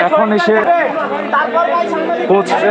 এখন এসে পৌঁছছে।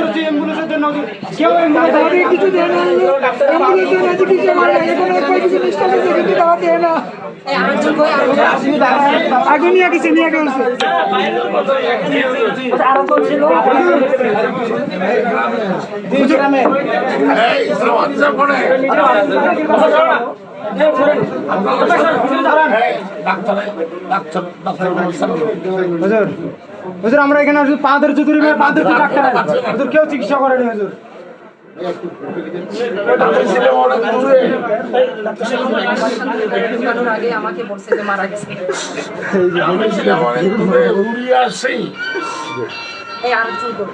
করে নিয়ে পা ধরছি অ্যাম্বুলেন্সের জন্য। কেউ অ্যাম্বুলেন্স আমাদের কিছু দেয় না। অ্যাম্বুলেন্সের কিছু নিষ্ঠা আছে কিন্তু তারা দেয় না। আগে নিয়ে গেছে নিয়ে গেছে। হুজুর আমরা এখানে শুধু পা ধরি পা ধরছি ডাক্তার হুজুর, কেউ চিকিৎসা করেনি, হুজুর। আমাকে বলছে যে মারা গেছে এই আরেকজন করে।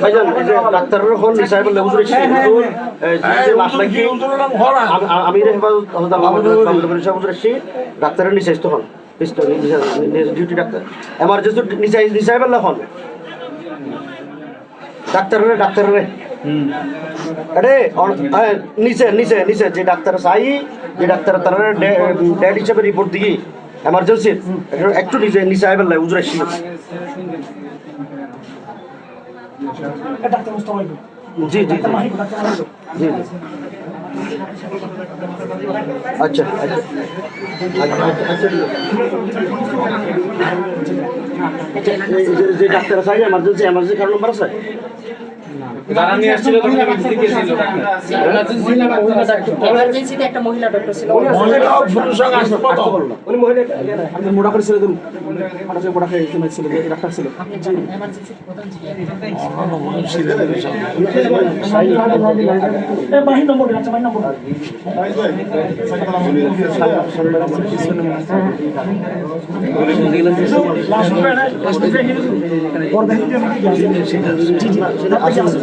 ভাইজান এই যে ডাক্তারের হল সাহেব লেবুর যে লাশ নাকি আম- ডাক্তারের হন। Duty doctor. এমার্জেন্সি নিচে নিচে পেলে হন। ডাক্তারের ডাক্তারের। আরে অন- হ্যাঁ, নিচে নিচে নিচে যে ডাক্তার চাই যে ডাক্তার তার ডেড হিসাবে রিপোর্ট দিই এমার্জেন্সি একটু নিচে নিচে আইবেল উজুর আসি জি জি জি আচ্ছা আচ্ছা আচ্ছা, আচ্ছা, আচ্ছা যে ডাক্তার আছে এমার্জেন্সি এমার্জেন্সি কারণ নম্বর আছে এমার্জেন্সিতে একটা মহিলা ডক্টর ছিল উনি মহিলা মোটা করে ছেড়ে দেবো মোটা খেয়ে ছিল। ডাক্তার ছিল। এমার্জেন্সি প্রধান ছিল বাহির নম্বর আচ্ছা বাহির নম্বর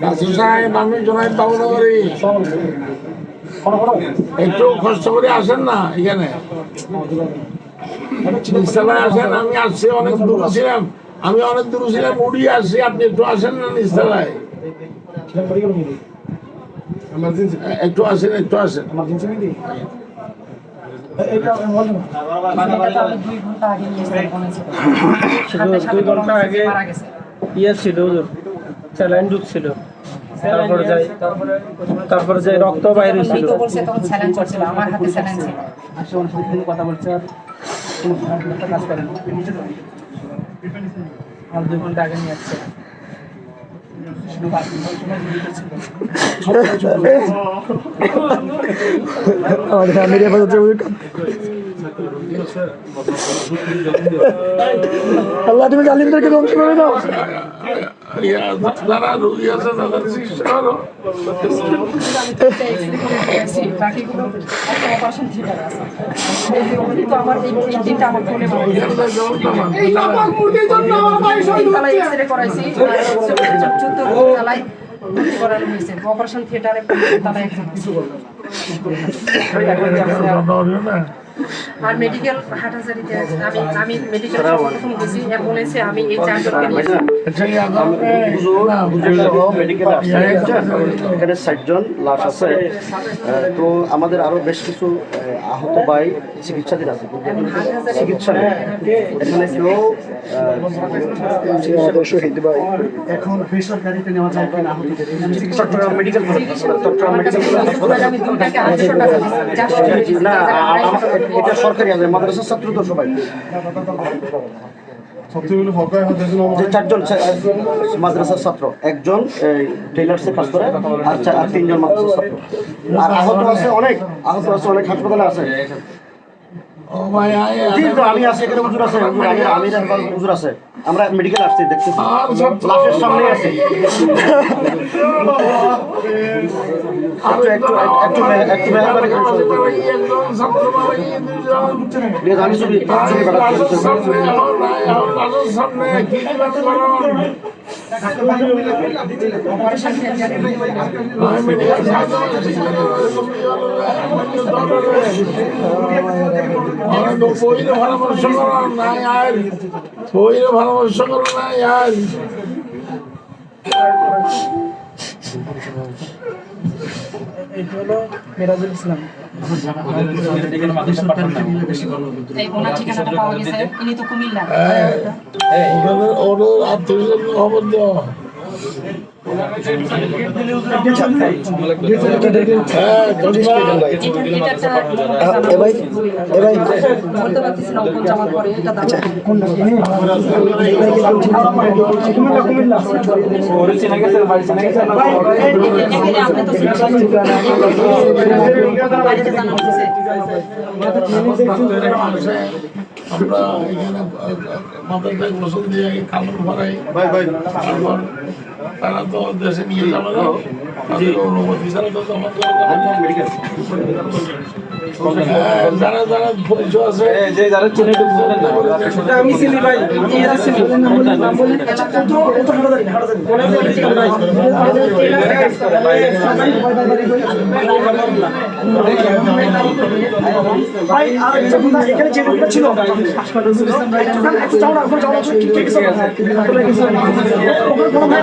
আমি বাবুনগরী। একটু কষ্ট করে আসেন না এখানে? নিস্তালায় আসেন আমি আসছি অনেক দূর ছিলাম। আমি অনেক দূর ছিলাম উড়িয়ে আসছি আপনি একটু আসেন না নিস্তালায়? একটু আসেন একটু আসেন। দুই ঘণ্টা আগে ইয়ে ছিল স্যালাইন ঢুকছিল তারপরে যাই তারপরে যাই রক্ত বাইরে ছিল। তো বলছে তখন স্যালাইন চলছিল আমার হাতে স্যালাইন ছিল। কোনো কথা বলছে। আর কাজ করেন। আর দুই ঘণ্টা আগে নিয়ে আসছে। আমাদের হেফাজত আল্লাহ তুমি জালিমদেরকে ধ্বংস করে দাও। যারা রুগী আছে তাদের চিকিৎসা করো অপারেশন থিয়েটার তারা একজন। আর মেডিকেল হাটাজারিতে আমি আমি মেডিকেল প্রথম গেছি অ্যাম্বুলেন্সে আমি এই চারজনকে আচ্ছা ইয়া, এখানে ষাট জন লাশ আছে তো আমাদের আরও বেশ কিছু আহ, আহত ভাই চিকিৎসাধীন আছে চিকিৎসা এখানে কেউ এখন বেসরকারিতে নেওয়া যায় কিনা চট্টগ্রাম মেডিকেল চট্টগ্রাম মেডিকেল না এটা সরকারি আছে মাদ্রাসার ছাত্র তো সবাই। যে চারজন ছে- মাদ্রাসার ছাত্র একজন টেইলার্সে কাজ করে আর আর তিনজন মাদ্রাসার ছাত্র। আর আহত আছে অনেক আহত আছে অনেক হাসপাতালে আমি এখানে হুজুর আছে হুজুর আমি আমি হুজুর আছে। আমরা মেডিকেল আসছি দেখতেছি। লাশের সামনে আছে। মেহরবানি করে বলুন পইলে পরামর্শ করো নাই আর। পইলে হলো মেরাজুল ইসলাম। এই ওনার ঠিকানাটা পাওয়া গেছে ইনি তো কুমিল্লা। ওদের ওদের আত্মীয় খবর দেওয়া। আমরা এখানে মাথায় গোসল দিয়ে কাপড় ভরাই তারা তো দেশে নিয়ে যাবে না যারা যারা আছে আমি চিনি তো যে ছিল একটু একটু যাও না ওখানে যাও না কি কি কিছু ওখানে কোনো ভাই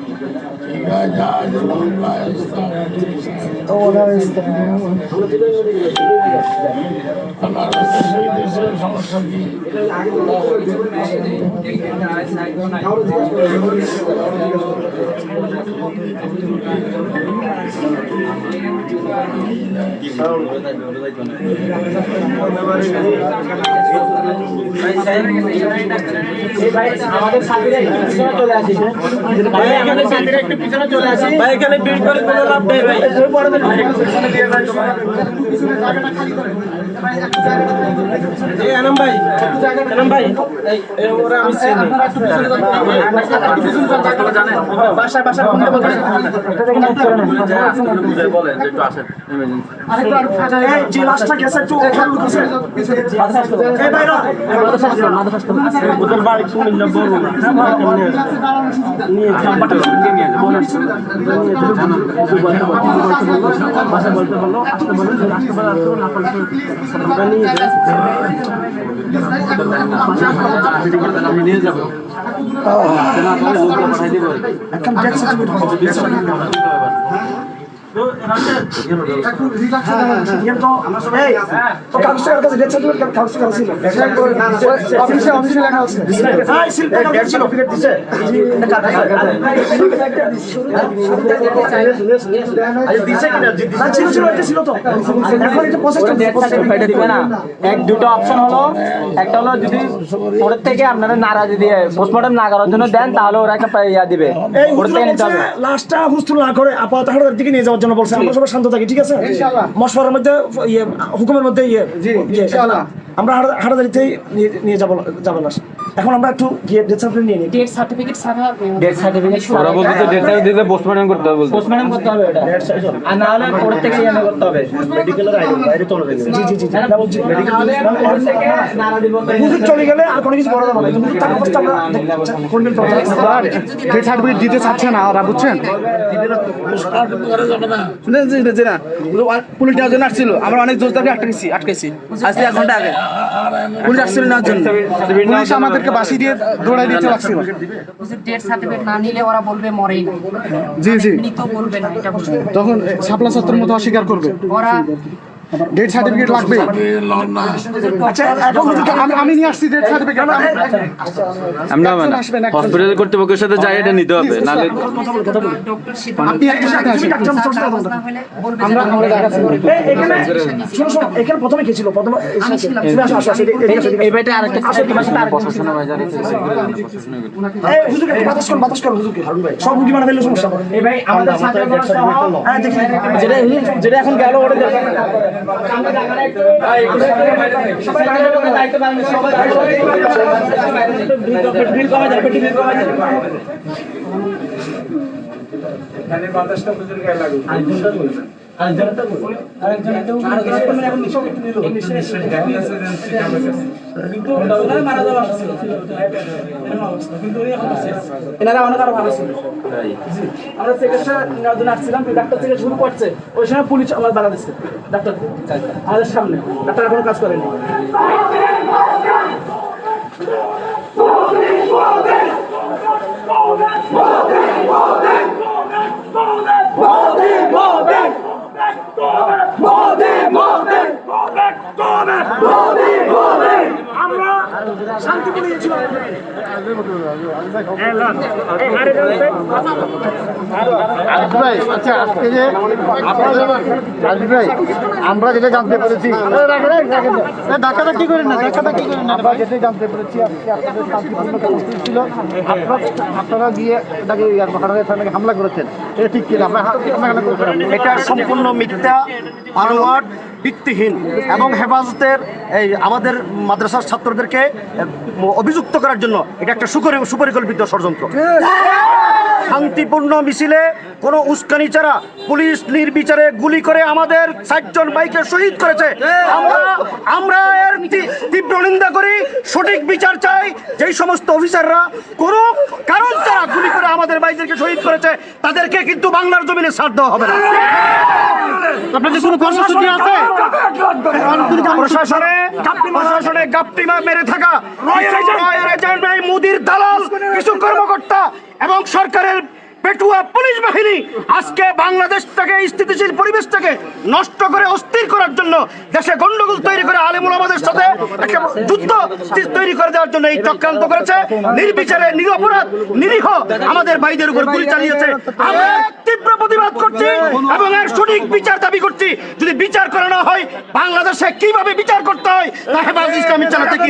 সমস্যা কি আমাদের পিছনে চলে আসিস ভাই এখানে একটু ভাই এখানে বিল করে কোনো লাভ নেই ভাই। এই আনাম ভাই আনাম ভাই ওরা আমি চিনি। বাসায় বাসায় ফোন করে বলবেন এই যে গেছে একটু ওখানে লুকিয়েছে। এই ভাই রা, ওদের বাড়ি কুমিল্লা বড় না। নিয়ে নাম্বারটা নিয়ে বাসা বলতে বললো আসতে বললো আসতে বললো আসতে বললো না পারলে আমরা নিয়ে যাই আমি নিয়ে যাবো এখন ডেথ সার্টিফিকেট এক দুটো অপশন হলো একটা হলো যদি ওদের থেকে আপনারা নারাজি দিয়ে পোস্টমর্টম না করার জন্য দেন তাহলে ওরা একটা ইয়া দিবে লাস্টটা হুস্তুল না করে আপাতত দিকে নিয়ে জন্য বলছে আমরা সবাই শান্ত থাকি ঠিক আছে? মশওয়ারের মধ্যে ইয়ে হুকুমের মধ্যে ইয়ে আমরা হাটা- হাটাদারিতেই নিয়ে যাব যাব লাশ এখন আমরা একটু গিয়ে ডেথ সার্টিফিকেট নিয়ে নিই। ডেট সার্টিফিকেট ছাড়া ডেথ সার্টিফিকেট ওরা বলতে তো ডেট দিতে পোস্টমর্টম করতে হবে বলতে পোস্টমর্টম করতে হবে এটা আর না হলে কোর্ট থেকে করতে হবে। মেডিকেলের আইডি বাইরে চলে যাবে জি জি জি না বলছি। না হলে কোর্ট থেকে নাড়া দিব হুজুর চলে গেলে আর কোনো কিছু করা যাবে না। কিন্তু তার কষ্ট আমরা করবেন তো ডেথ সার্টিফিকেট দিতে চাচ্ছে না ওরা বুঝছেন? না না পুলিশ নেওয়ার জন্য আসছিল। আমরা অনেক জোর দাবি আটকেছি আটকেছি। আজকে এক ঘণ্টা আগে। পুলিশ আসছিল নেওয়ার জন্য পুলিশ আমাদেরকে বাসি দিয়ে দৌড়াই দিতে লাগছিল। ডেট সার্টিফিকেট না নিলে ওরা বলবে মরেই জি জি। বলবে না এটা তখন শাপলা ছাত্রের মতো অস্বীকার করবে। ওরা ডেথ সার্টিফিকেট লাগবে। আচ্ছা এখন আমি আমি নিয়ে আসছি ডেথ সার্টিফিকেট আমরা মানে আসবেন, হসপিটাল কর্তৃপক্ষের সাথে যাই এটা নিতে হবে নাহলে আপনি আমরা আমরা এখানে এখানে প্রথমে কে ছিল? প্রথমে। এই আরেকটা তোমার সাথে আরেকটা হুজুরকে বাতাস করুন বাতাস করুন হুজুরকে। সব মানে ফেললে সমস্যা এই ভাই আমাদের সাথে যেটা যেটা এখন গেল ওটা দেখো আমরা জায়গাটা একটু সবাই বাইরে লোকের দায়িত্ব পালন সবাই আরও ভালো ছিল। আমরা চিকিৎসা ডাক্তার থেকে শুরু করছে। ওই সময় পুলিশ আমার বাধা দিচ্ছে ডাক্তার আমাদের সামনে। ডাক্তার কোনো কাজ করেনি। আচ্ছা আজকে যে আপনারা রাজীব ভাই আমরা যেটা জানতে পেরেছি ধাক্কাটা কি করেন না? ধাক্কাটা কি করেন না? আমরা যেটাই জানতে পেরেছি আজকে আপনাদের শান্তিপূর্ণ কর্মসূচি ছিল? আপনারা আপনারা গিয়ে এটাকে হামলা করেছেন। এটা ঠিক কিনা? আমরা হামলা এটা সম্পূর্ণ মিথ্যা আনোয়ার ভিত্তিহীন এবং হেফাজতের এই আমাদের মাদ্রাসার ছাত্রদেরকে অভিযুক্ত করার জন্য এটা একটা সুকরি, সুপরিকল্পিত ষড়যন্ত্র। শান্তিপূর্ণ মিছিলে কোনো উস্কানি ছাড়া পুলিশ নির্বিচারে গুলি করে আমাদের ষাটজন বাইকে শহীদ করেছে। আমরা আমরা এর তীব্র নিন্দা করি, সঠিক বিচার চাই। যেই সমস্ত অফিসাররা কোনো কারণ ছাড়া গুলি করে আমাদের বাইকদেরকে শহীদ করেছে, তাদেরকে কিন্তু বাংলার জমিনে ছাড় দেওয়া হবে না। আপনাদের কোনো কর্মসূচি আছে? প্রশাসনে প্রশাসনে গাপটি মা- মেরে থাকা। মুদির দালাল কিছু কর্মকর্তা এবং সরকারের পেটুয়া পুলিশ বাহিনী আজকে বাংলাদেশটাকে স্থিতিশীল পরিবেশটাকে নষ্ট করে, অস্থির করার জন্য দেশে গন্ডগোল তৈরি করে আলেমুল আমাদের সাথে একটা যুদ্ধ তৈরি করে দেওয়ার জন্য এই চক্রান্ত করেছে। নির্বিচারে, নিরপরাধ, নিরীহ আমাদের ভাইদের উপর গুলি চালিয়েছে। তীব্র প্রতিবাদ করছি এবং এর সঠিক বিচার দাবি করছি। যদি বিচার করানো হয়, বাংলাদেশে কীভাবে বিচার করতে হয়, তা ইসলামী চালাতে কি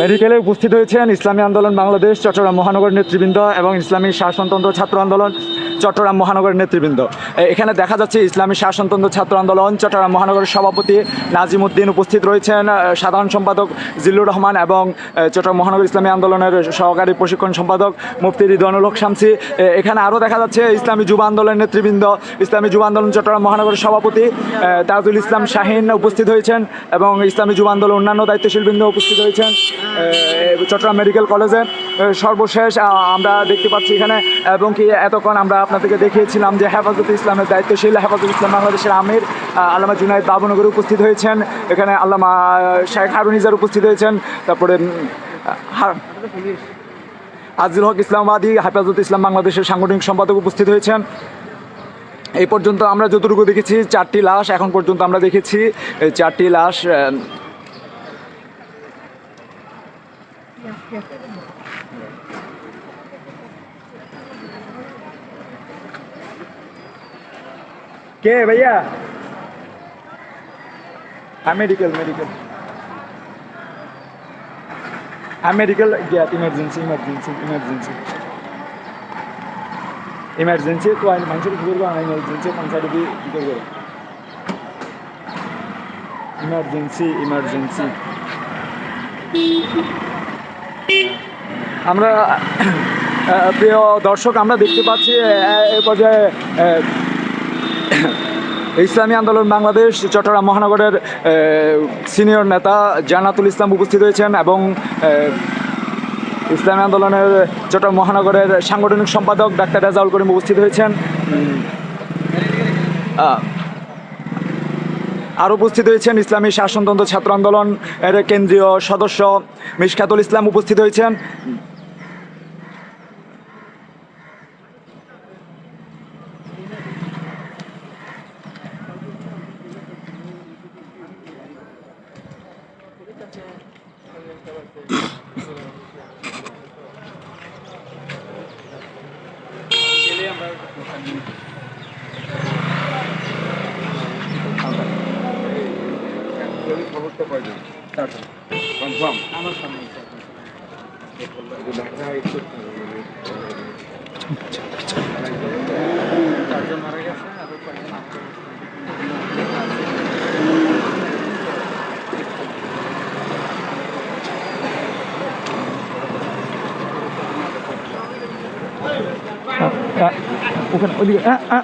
মেডিকেলে উপস্থিত হয়েছেন ইসলামী আন্দোলন বাংলাদেশ, চট্টগ্রাম মহানগর নেতৃবৃন্দ এবং ইসলামী শাসনতন্ত্র ছাত্র আন্দোলন, চট্টগ্রাম মহানগর নেতৃবৃন্দ। এখানে দেখা যাচ্ছে ইসলামী শাসনতন্ত্র ছাত্র আন্দোলন, চট্টগ্রাম মহানগরের সভাপতি নাজিম উদ্দিন উপস্থিত রয়েছেন। সাধারণ সম্পাদক জিল্লুর রহমান এবং চট্টগ্রাম মহানগর ইসলামী আন্দোলনের সহকারী প্রশিক্ষণ সম্পাদক মুফতি রিদওয়ানুল হক শামসি। এখানে আরও দেখা যাচ্ছে ইসলামী যুব আন্দোলনের নেতৃবৃন্দ, ইসলামী যুব আন্দোলন চট্টগ্রাম মহানগরের সভাপতি তাজুল ইসলাম শাহিন উপস্থিত হয়েছেন এবং ইসলামী যুব আন্দোলন অন্যান্য দায়িত্বশীল বৃন্দ উপস্থিত হয়েছেন। চট্টগ্রাম মেডিকেল কলেজে সর্বশেষ আমরা দেখতে পাচ্ছি এখানে এবং কি এতক্ষণ আমরা আপনাদেরকে দেখিয়েছিলাম যে হেফাজত ইসলামের দায়িত্বশীল হেফাজত ইসলাম বাংলাদেশের আমির আল্লামা জুনাইদ বাবুনগর উপস্থিত হয়েছেন। এখানে আল্লামা শেখ হারুনিজার উপস্থিত হয়েছেন। তারপরে আজিল হক ইসলামাবাদী হেফাজত ইসলাম বাংলাদেশের সাংগঠনিক সম্পাদক উপস্থিত হয়েছেন। এই পর্যন্ত আমরা যতটুকু দেখেছি, চারটি লাশ এখন পর্যন্ত আমরা দেখেছি। চারটি লাশ কে ভাইয়া? মেডিকেল মেডিকেল মেডিকেল গিয়া ইমার্জেন্সি ইমার্জেন্সি ইমার্জেন্সি ইমার্জেন্সি তো আইন মানুষের কি করব? ইমার্জেন্সি পঞ্চায়েত দিয়ে কি ইমার্জেন্সি ইমার্জেন্সি আমরা প্রিয় দর্শক, আমরা দেখতে পাচ্ছি, এ পর্যায়ে ইসলামী আন্দোলন বাংলাদেশ, চট্টগ্রাম মহানগরের সিনিয়র নেতা জানাতুল ইসলাম উপস্থিত হয়েছেন এবং ইসলামী আন্দোলনের চট্টগ্রাম মহানগরের সাংগঠনিক সম্পাদক ডাক্তার রেজাউল করিম উপস্থিত হয়েছেন। আর উপস্থিত হয়েছেন ইসলামী শাসনতন্ত্র ছাত্র আন্দোলন এর কেন্দ্রীয় সদস্য মিশকাতুল ইসলাম উপস্থিত হয়েছেন। ওখানে ওইদিকে আহ, আহ।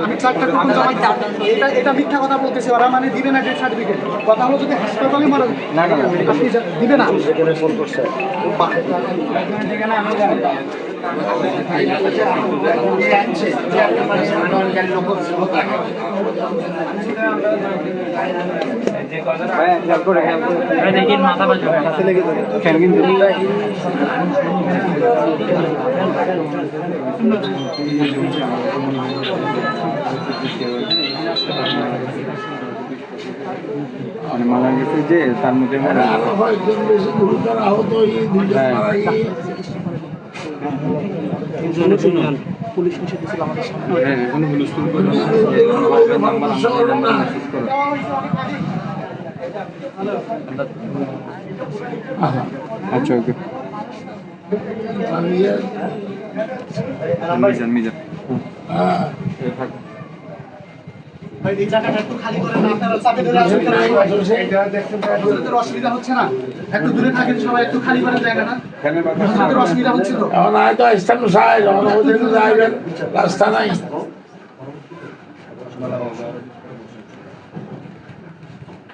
আমি চারটা কুকুর জমা দিচ্ছি। এটা এটা মিথ্যা কথা বলতেছে ওরা মানে দিবে না ডেথ সার্টিফিকেট কথা হলো যদি হাসপাতালে মারা না না আপনি যা- মানে মারা গেছে যে তার মধ্যে আরও কয়েকজন বেশি গুরুতর আহত হয়ে দুজন মারা গিয়ে হ্যাঁ এখন হুলস্থুল করে আচ্ছা ওকে। মিজান মিজান হ্যাঁ অসুবিধা হচ্ছে না একটু দূরে থাকেন সবাই একটু খালি করেন জায়গাটা আপনাদের অসুবিধা হচ্ছে তো হয়তো স্থান রাস্তা নাই।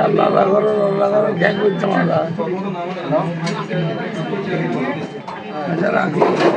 আল্লাহ করো আল্লাহ করো গ্যাং করতে মারা আচ্ছা রাখি